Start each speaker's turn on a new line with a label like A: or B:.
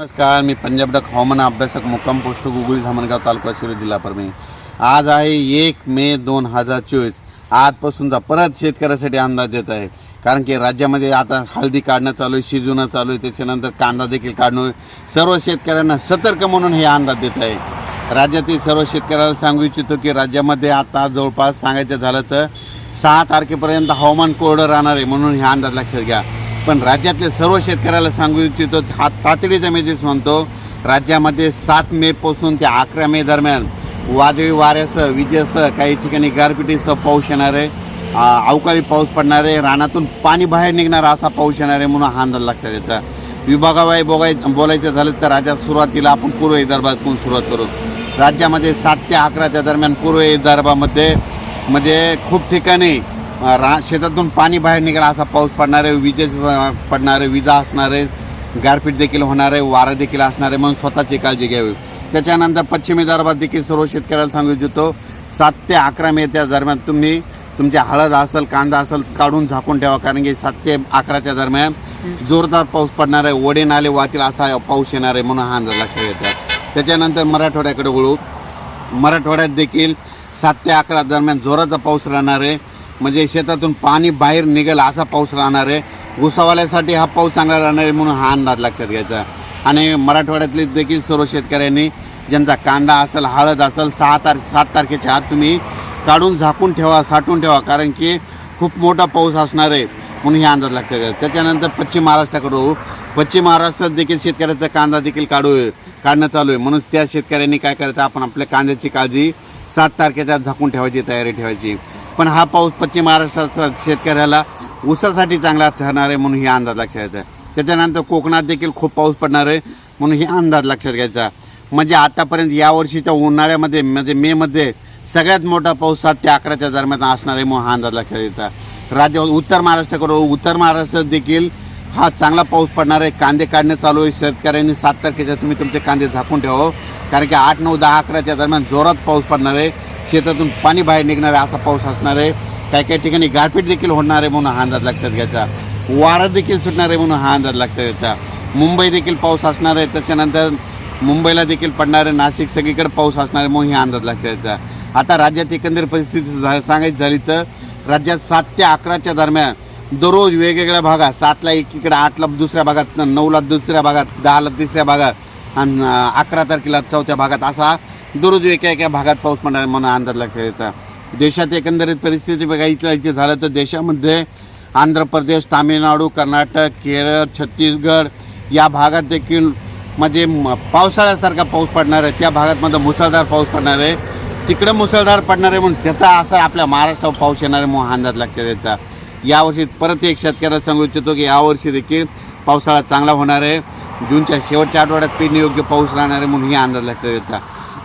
A: नमस्कार मी पंजाब डक हवामान अभ्यासक मुक्काम पोस्ट गुगुळी धामणगाव तालुका शिरोळ जिल्हा परभणी. आज आहे एक मे दोन हजार चोवीस. आजपासूनचा परत शेतकऱ्यासाठी अंदाज देत आहे. कारण की राज्यामध्ये आता हळदी काढणं चालू आहे शिजवणं चालू आहे त्याच्यानंतर कांदा देखील काढणं सर्व शेतकऱ्यांना सतर्क म्हणून हे अंदाज देत आहे. राज्यातील सर्व शेतकऱ्याला सांगू इच्छितो की राज्यामध्ये आता जवळपास सांगायचं झालं तर सहा तारखेपर्यंत हवामान कोरडं राहणार आहे म्हणून हे अंदाज लक्षात घ्या. पण राज्यातले सर्व शेतकऱ्याला सांगू इच्छितो हा तातडीचा मेसेज म्हणतो राज्यामध्ये सात मेपासून ते अकरा मे दरम्यान वादळी वाऱ्यासह विजेसह काही ठिकाणी गारपिटीसह पाऊस येणार आहे. अवकाळी पाऊस पडणार आहे. रानातून पाणी बाहेर निघणार असा पाऊस येणार आहे म्हणून हा अंदाज लक्षात येतो. विभागाबाई बोगाय बोलायचं झालं तर राज्यात सुरुवातीला आपण पूर्व विदर्भातून सुरुवात करू. राज्यामध्ये सात ते अकराच्या दरम्यान पूर्व विदर्भामध्ये म्हणजे खूप ठिकाणी रा शेतातून पाणी बाहेर निघाला असा पाऊस पडणार आहे विजेचं पडणार आहे विजा असणार आहे गारपीट देखील होणार आहे वारं देखील असणार आहे म्हणून स्वतःची काळजी घ्यावी. त्याच्यानंतर पश्चिम विदर्भात देखील सर्व शेतकऱ्याला सांगू इच्छितो सात ते अकरा मे त्या दरम्यान तुम्ही तुमची हळद असेल कांदा असेल काढून झाकून ठेवा कारण की सात ते अकराच्या दरम्यान जोरदार पाऊस पडणार आहे वडे नाले वाहतील असा पाऊस येणार आहे म्हणून हा अंदाज लक्षात येतात त्याच्यानंतर मराठवाड्याकडे वळू. मराठवाड्यात देखील सात ते अकरा दरम्यान जोराचा पाऊस राहणार आहे. म्हणजे शेतातून पाणी बाहेर निघेल असा पाऊस राहणार आहे. ऊसावाल्यासाठी हा पाऊस चांगला राहणार आहे म्हणून हा अंदाज लक्षात घ्यायचा. आणि मराठवाड्यातले देखील सर्व शेतकऱ्यांनी ज्यांचा कांदा असेल हळद असेल सहा तार सात तारखेच्या आत तुम्ही काढून झाकून ठेवा साठवून ठेवा कारण की खूप मोठा पाऊस असणार आहे म्हणून हे अंदाज लक्षात घ्या त्याच्यानंतर पश्चिम महाराष्ट्राकडून पश्चिम महाराष्ट्रात देखील शेतकऱ्याचा कांदा देखील काढू काढणं चालू आहे. म्हणून त्या शेतकऱ्यांनी काय करायचं? आपण आपल्या कांद्याची काळजी सात तारखेच्या आत झाकून ठेवायची तयारी ठेवायची. पण हा पाऊस पश्चिम महाराष्ट्राचा शेतकऱ्याला ऊसासाठी चांगला ठरणार आहे म्हणून हे अंदाज लक्षात येतं त्याच्यानंतर कोकणात देखील खूप पाऊस पडणार आहे म्हणून हे अंदाज लक्षात घ्यायचा. म्हणजे आतापर्यंत या वर्षीच्या उन्हाळ्यामध्ये म्हणजे मेमध्ये सगळ्यात मोठा पाऊस सात ते अकराच्या दरम्यान असणार आहे म्हणून हा अंदाज लक्षात येता राज्य उत्तर महाराष्ट्राकडून उत्तर महाराष्ट्रात देखील हा चांगला पाऊस पडणार आहे. कांदे काढणे चालू आहे. शेतकऱ्यांनी सात तारखेच्या तुम्ही तुमचे कांदे झाकून ठेवा कारण की आठ नऊ दहा अकराच्या दरम्यान जोरात पाऊस पडणार आहे. शेतातून पाणी बाहेर निघणार आहे असा पाऊस असणार आहे. काही काही ठिकाणी गारपीट देखील होणार आहे म्हणून हा अंदाज लक्षात घ्यायचा. वारा देखील सुटणार आहे म्हणून हा अंदाज लक्षात घ्यायचा. मुंबई देखील पाऊस असणार आहे त्याच्यानंतर मुंबईला देखील पडणार आहे नाशिक सगळीकडे पाऊस असणार आहे म्हणून हे अंदाज लक्षात घ्यायचा. आता राज्यात एकंदर परिस्थिती झा- सांगायची झाली तर राज्यात सात ते अकराच्या दरम्यान दररोज वेगवेगळ्या भागात सातला एकीकडे आठला दुसऱ्या भागात नऊला दुसऱ्या भागात दहाला तिसऱ्या भागात आणि अकरा तारखेला चौथ्या भागात असा दररोज एका एका भागात पाऊस पडणार आहे म्हणून अंदाज लक्षात यायचा देशात एकंदरीत परिस्थिती बघायची झालं तर देशामध्ये आंध्र प्रदेश तामिळनाडू कर्नाटक केरळ छत्तीसगड या भागात देखील म्हणजे पावसाळ्यासारखा पाऊस पडणार आहे. त्या भागातमध्ये मुसळधार पाऊस पडणार आहे. तिकडं मुसळधार पडणार आहे म्हणून त्याचा असा आपल्या महाराष्ट्रावर पाऊस येणार आहे म्हणून अंदाज लक्षात यायचा यावर्षी परत एक शेतकऱ्याला सांगू इच्छितो की यावर्षी देखील पावसाळा चांगला होणार आहे. जूनच्या शेवटच्या आठवड्यात पेरणीयोग्य पाऊस राहणार आहे म्हणून ही अंदाज लक्षात यायचा